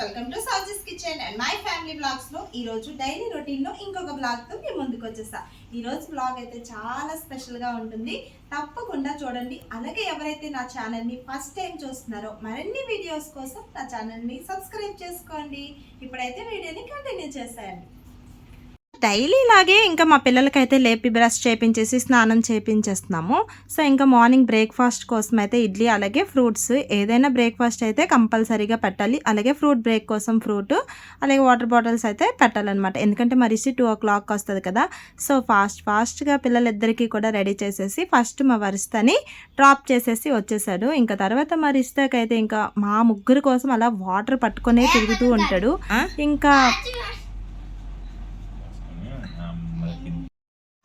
Welcome to సాజెస్ kitchen and my family బ్లాగ్స్లో ఈ రోజు డైలీ రొటీన్లో ఇంకొక బ్లాగ్తో మీ ముందుకు వచ్చేసా ఈ రోజు బ్లాగ్ అయితే చాలా స్పెషల్గా ఉంటుంది. తప్పకుండా చూడండి. అలాగే ఎవరైతే నా ఛానల్ని ఫస్ట్ టైం చూస్తున్నారో మరిన్ని వీడియోస్ కోసం నా ఛానల్ని సబ్స్క్రైబ్ చేసుకోండి. ఇప్పుడైతే వీడియోని కంటిన్యూ చేసేయండి. డైలీ లాగే ఇంకా మా పిల్లలకైతే లేపి బ్రష్ చేపించేసి స్నానం చేపించేస్తున్నాము. సో ఇంకా మార్నింగ్ బ్రేక్ఫాస్ట్ కోసం అయితే ఇడ్లీ అలాగే ఫ్రూట్స్. ఏదైనా బ్రేక్ఫాస్ట్ అయితే కంపల్సరీగా పెట్టాలి. అలాగే ఫ్రూట్ బ్రేక్ కోసం ఫ్రూట్ అలాగే వాటర్ బాటిల్స్ అయితే పెట్టాలన్నమాట. ఎందుకంటే మరిసి టూ ఓ క్లాక్ వస్తుంది కదా. సో ఫాస్ట్ ఫాస్ట్గా పిల్లలిద్దరికీ కూడా రెడీ చేసేసి ఫస్ట్ మా వరిస్తని డ్రాప్ చేసేసి వచ్చేసాడు. ఇంకా తర్వాత మరిస్తాకైతే ఇంకా మా ముగ్గురు కోసం అలా వాటర్ పట్టుకునే తిరుగుతూ ఉంటాడు. ఇంకా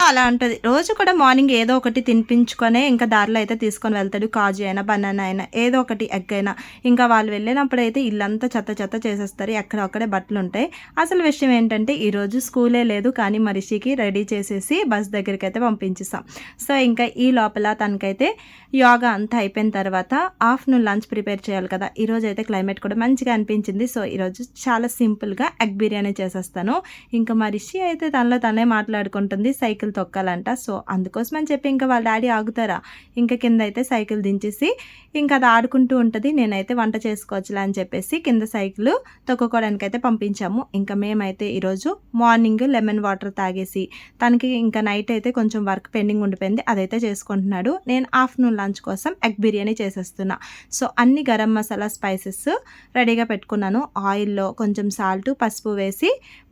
అలా ఉంటుంది. రోజు కూడా మార్నింగ్ ఏదో ఒకటి తినిపించుకొనే ఇంకా దారిలో అయితే తీసుకొని వెళ్తాడు. కాజు అయినా బనానా అయినా ఏదో ఒకటి ఎగ్ అయినా. ఇంకా వాళ్ళు వెళ్ళినప్పుడు అయితే ఇల్లంతా చెత్త చెత్త చేసేస్తారు. ఎక్కడొక్కడే బట్టలు ఉంటాయి. అసలు విషయం ఏంటంటే ఈరోజు స్కూలే లేదు కానీ మరిషికి రెడీ చేసేసి బస్ దగ్గరికి అయితే పంపించేసాం సో ఇంకా ఈ లోపల తనకైతే యోగా అంతా అయిపోయిన తర్వాత ఆఫ్టర్నూన్ లంచ్ ప్రిపేర్ చేయాలి కదా. ఈరోజు అయితే క్లైమేట్ కూడా మంచిగా అనిపించింది. సో ఈరోజు చాలా సింపుల్గా ఎగ్ బిర్యానీ చేసేస్తాను. ఇంకా మా రిషి అయితే తనలో తనే మాట్లాడుకుంటుంది సైకిల్ తొక్కాలంట. సో అందుకోసం అని చెప్పి ఇంకా వాళ్ళ డాడీ ఆగుతారా? ఇంకా కింద అయితే సైకిల్ దించేసి ఇంకా అది ఆడుకుంటూ ఉంటుంది. నేనైతే వంట చేసుకోవచ్చులే అని చెప్పేసి కింద సైకిల్ తొక్కుకోవడానికి అయితే పంపించాము. ఇంకా మేమైతే ఈరోజు మార్నింగ్ లెమన్ వాటర్ తాగేసి తనకి ఇంకా నైట్ అయితే కొంచెం వర్క్ పెండింగ్ ఉండిపోయింది. అదైతే చేసుకుంటున్నాడు. నేను ఆఫ్టర్నూన్ లంచ్ కోసం ఎగ్ బిర్యానీ చేసేస్తున్నా. సో అన్ని గరం మసాలా స్పైసెస్ రెడీగా పెట్టుకున్నాను. ఆయిల్లో కొంచెం సాల్ట్ పసుపు వేసి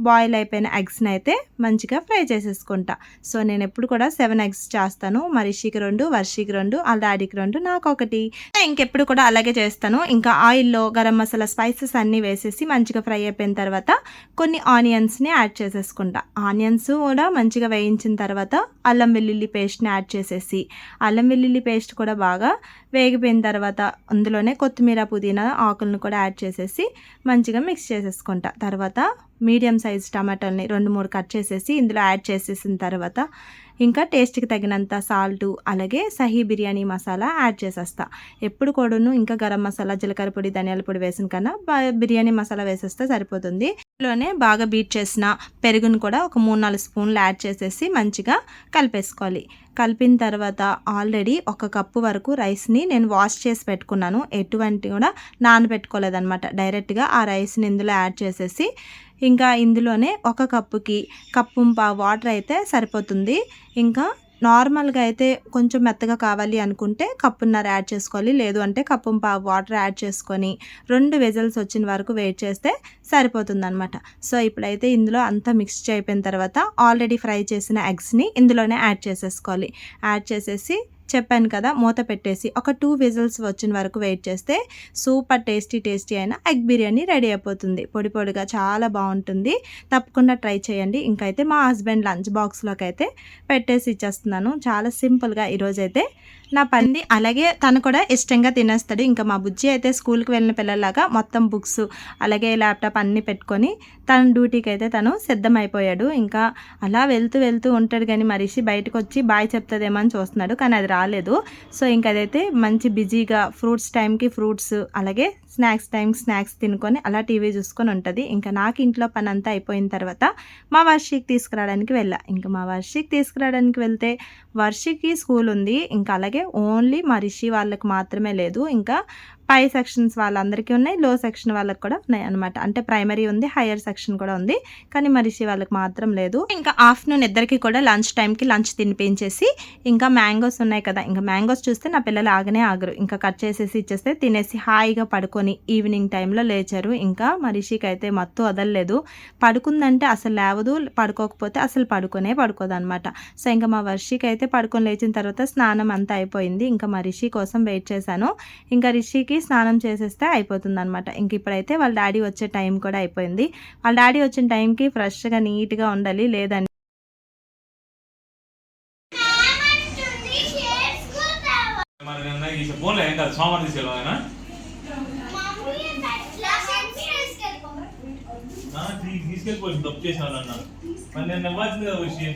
బాయిల్ అయిపోయిన ఎగ్స్ని అయితే మంచిగా ఫ్రై చేసేసుకుంటా. సో నేను ఎప్పుడు కూడా సెవెన్ ఎగ్స్ చేస్తాను. మరిషికి రెండు వర్షికి రెండు వాళ్ళ డాడీకి రెండు నాకు ఒకటి. ఇంకెప్పుడు కూడా అలాగే చేస్తాను. ఇంకా ఆయిల్లో గరం మసాలా స్పైసెస్ అన్నీ వేసేసి మంచిగా ఫ్రై అయిపోయిన తర్వాత కొన్ని ఆనియన్స్ని యాడ్ చేసేసుకుంటా. ఆనియన్స్ కూడా మంచిగా వేయించిన తర్వాత అల్లం వెల్లుల్లి పేస్ట్ని యాడ్ చేసేసి అల్లం వెల్లుల్లి పేస్ట్ కూడా బాగా వేగిపోయిన తర్వాత అందులోనే కొత్తిమీర పుదీనా ఆకులను కూడా యాడ్ చేసేసి మంచిగా మిక్స్ చేసేసుకుంటా. తర్వాత మీడియం సైజ్ టమాటోల్ని రెండు మూడు కట్ చేసేసి ఇందులో యాడ్ చేసేసిన తర్వాత ఇంకా టేస్ట్కి తగినంత సాల్ట్ అలాగే సహీ బిర్యానీ మసాలా యాడ్ చేసేస్తా. ఎప్పుడు కూడాను ఇంకా గరం మసాలా జీలకర్ర పొడి ధనియాల పొడి వేసిన కన్నా బిర్యానీ మసాలా వేసేస్తే సరిపోతుంది. ఇందులోనే బాగా బీట్ చేసిన పెరుగును కూడా ఒక మూడు నాలుగు స్పూన్లు యాడ్ చేసేసి మంచిగా కలిపేసుకోవాలి. కలిపిన తర్వాత ఆల్రెడీ ఒక కప్పు వరకు రైస్ని నేను వాష్ చేసి పెట్టుకున్నాను. ఎటువంటి కూడా నానబెట్టుకోలేదన్నమాట. డైరెక్ట్గా ఆ రైస్ని ఇందులో యాడ్ చేసేసి ఇంకా ఇందులోనే ఒక కప్పుకి కప్పు వాటర్ అయితే సరిపోతుంది. ఇంకా నార్మల్గా అయితే కొంచెం మెత్తగా కావాలి అనుకుంటే కప్పున్నర యాడ్ చేసుకోవాలి. లేదు అంటే కప్పు పావు వాటర్ యాడ్ చేసుకొని రెండు వెజల్స్ వచ్చిన వరకు వెయిట్ చేస్తే సరిపోతుంది అనమాట సో ఇప్పుడైతే ఇందులో అంతా మిక్స్ అయిపోయిన తర్వాత ఆల్రెడీ ఫ్రై చేసిన ఎగ్స్ని ఇందులోనే యాడ్ చేసేసుకోవాలి. యాడ్ చేసేసి చెప్పాను కదా మూత పెట్టేసి ఒక టూ విజిల్స్ వచ్చిన వరకు వెయిట్ చేస్తే సూపర్ టేస్టీ టేస్టీ అయిన ఎగ్ బిర్యానీ రెడీ అయిపోతుంది. పొడి పొడిగా చాలా బాగుంటుంది. తప్పకుండా ట్రై చేయండి. ఇంకైతే మా హస్బెండ్ లంచ్ బాక్స్లోకి అయితే పెట్టేసి ఇచ్చేస్తున్నాను. చాలా సింపుల్గా ఈరోజైతే నా పంది అలాగే తను కూడా ఇష్టంగా తినేస్తాడు. ఇంకా మా బుజ్జి అయితే స్కూల్కి వెళ్ళిన పిల్లలాగా మొత్తం బుక్స్ అలాగే ల్యాప్టాప్ అన్నీ పెట్టుకొని తన డ్యూటీకి అయితే తను సిద్ధమైపోయాడు. ఇంకా అలా వెళ్తూ వెళ్తూ ఉంటాడు కానీ మరిషి బయటకు వచ్చి బాయ్ చెప్తుందేమో అని చూస్తున్నాడు కానీ అది రాలేదు. సో ఇంకా అదైతే మంచి బిజీగా ఫ్రూట్స్ టైంకి ఫ్రూట్స్ అలాగే స్నాక్స్ టైం స్నాక్స్ తినుకొని అలా టీవీ చూసుకొని ఉంటుంది. ఇంకా నాకు ఇంట్లో పని అంతా అయిపోయిన తర్వాత మా వర్షికి తీసుకురావడానికి వెళ్ళా. ఇంకా మా వర్షికి తీసుకురావడానికి వెళ్తే వర్షికి స్కూల్ ఉంది. ఇంకా అలాగే ఓన్లీ మరిషి వాళ్ళకి మాత్రమే లేదు. ఇంకా పై సెక్షన్స్ వాళ్ళందరికీ ఉన్నాయి లో సెక్షన్ వాళ్ళకి కూడా ఉన్నాయి అనమాట అంటే ప్రైమరీ ఉంది హైయర్ సెక్షన్ కూడా ఉంది కానీ మరిషి వాళ్ళకి మాత్రం లేదు. ఇంకా ఆఫ్టర్నూన్ ఇద్దరికి కూడా లంచ్ టైంకి లంచ్ తినిపించేసి ఇంకా మ్యాంగోస్ ఉన్నాయి కదా ఇంకా మ్యాంగోస్ చూస్తే నా పిల్లలు ఆగనే ఆగరు. ఇంకా కట్ చేసేసి ఇచ్చేస్తే తినేసి హాయిగా పడుకొని ఈవినింగ్ టైంలో లేచారు. ఇంకా మరిషికి అయితే మత్తు వదలలేదు. పడుకుందంటే అసలు లేవదు పడుకోకపోతే అసలు పడుకునే పడుకోదు అనమాట సో ఇంకా మా వర్షికి అయితే పడుకొని లేచిన తర్వాత స్నానం అంతా అయిపోయింది. ఇంకా మా రిషి కోసం వెయిట్ చేశాను. ఇంకా రిషికి స్నానం చేసేస్తే అయిపోతుంది అనమాట ఇంక ఇప్పుడైతే వాళ్ళ డాడీ వచ్చే టైం కూడా అయిపోయింది. వాళ్ళ డాడీ వచ్చిన టైంకి ఫ్రెష్గా నీట్గా ఉండాలి. ఆయన తీసుకెళ్ళిపోయింది తప్పు చేసాను అన్న మరి నేను ఇవ్వాల్సింది కదా విషయం.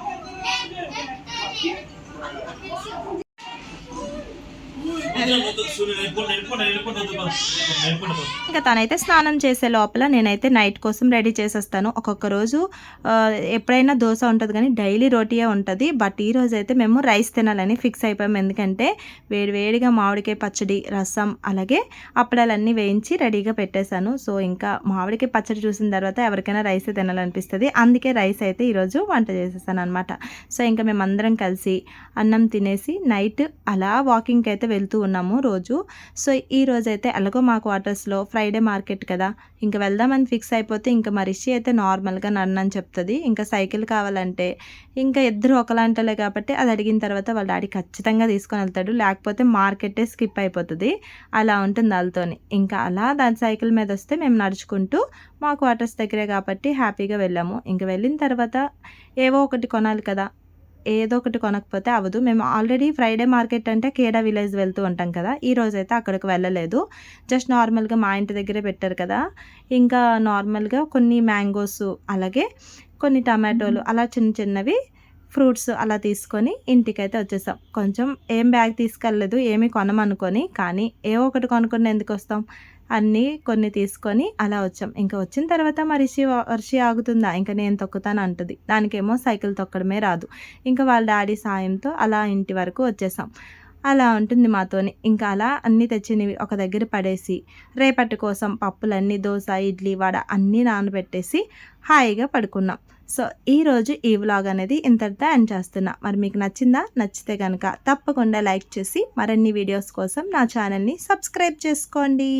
ఇంకా తనైతే స్నానం చేసే లోపల నేనైతే నైట్ కోసం రెడీ చేసేస్తాను. ఒక్కొక్క రోజు ఎప్పుడైనా దోశ ఉంటుంది కానీ డైలీ రోటీయే ఉంటుంది. బట్ ఈ రోజు అయితే మేము రైస్ తినాలని ఫిక్స్ అయిపోయాం. ఎందుకంటే వేడి వేడిగా మామిడికాయ పచ్చడి రసం అలాగే అప్పడాలన్నీ వేయించి రెడీగా పెట్టేశాను. సో ఇంకా మామిడికాయ పచ్చడి చూసిన తర్వాత ఎవరికైనా రైస్ తినాలనిపిస్తుంది. అందుకే రైస్ అయితే ఈరోజు వంట చేసేసాను అనమాట సో ఇంకా మేమందరం కలిసి అన్నం తినేసి నైట్ అలా వాకింగ్కి అయితే వెళ్తూ ఉన్నాము. రోజు సో ఈ రోజు అయితే ఎలాగో మా క్వార్టర్స్లో ఫ్రైడే మార్కెట్ కదా. ఇంకా వెళ్దామని ఫిక్స్ అయిపోతే ఇంకా మరిషి అయితే నార్మల్గా నన్నని చెప్తుంది. ఇంకా సైకిల్ కావాలంటే ఇంకా ఇద్దరు ఒకలాంటలే కాబట్టి అది అడిగిన తర్వాత వాళ్ళ డాడీ ఖచ్చితంగా తీసుకొని వెళ్తాడు. లేకపోతే మార్కెటే స్కిప్ అయిపోతుంది. అలా ఉంటుంది వాళ్ళతోని. ఇంకా అలా దాని సైకిల్ మీద వస్తే మేము నడుచుకుంటూ మా క్వార్టర్స్ దగ్గరే కాబట్టి హ్యాపీగా వెళ్ళాము. ఇంకా వెళ్ళిన తర్వాత ఏవో ఒకటి కొనాలి కదా. ఏదో ఒకటి కొనకపోతే అవ్వదు. మేము ఆల్రెడీ ఫ్రైడే మార్కెట్ అంటే కేడా విలేజ్ వెళ్తూ ఉంటాం కదా. ఈ రోజు అయితే అక్కడికి వెళ్ళలేదు. జస్ట్ నార్మల్గా మా ఇంటి దగ్గరే పెట్టారు కదా. ఇంకా నార్మల్గా కొన్ని మ్యాంగోస్ అలాగే కొన్ని టమాటోలు అలా చిన్న చిన్నవి ఫ్రూట్స్ అలా తీసుకొని ఇంటికైతే వచ్చేసాం. కొంచెం ఏం బ్యాగ్ తీసుకెళ్ళలేదు ఏమీ కొనమనుకొని కానీ ఏ ఒకటి కొనుక్కుని ఎందుకు వస్తాం? అన్నీ కొన్ని తీసుకొని అలా వచ్చాం. ఇంకా వచ్చిన తర్వాత మరిషి రిషి వర్షి ఆగుతుందా? ఇంకా నేను తొక్కుతాను అంటుంది. దానికేమో సైకిల్ తొక్కడమే రాదు. ఇంకా వాళ్ళ డాడీ సాయంతో అలా ఇంటి వరకు వచ్చేసాం. అలా ఉంటుంది మాతోని. ఇంకా అలా అన్నీ తెచ్చినవి ఒక దగ్గర పడేసి రేపటి కోసం పప్పులన్నీ దోశ ఇడ్లీ వడ అన్నీ నానబెట్టేసి హాయిగా పడుకున్నాం. సో ఈరోజు ఈ వ్లాగ్ అనేది ఇంతటితో ఎండ్ చేస్తున్నా. మరి మీకు నచ్చిందా? నచ్చితే కనుక తప్పకుండా లైక్ చేసి మరిన్ని వీడియోస్ కోసం నా ఛానల్ని సబ్స్క్రైబ్ చేసుకోండి.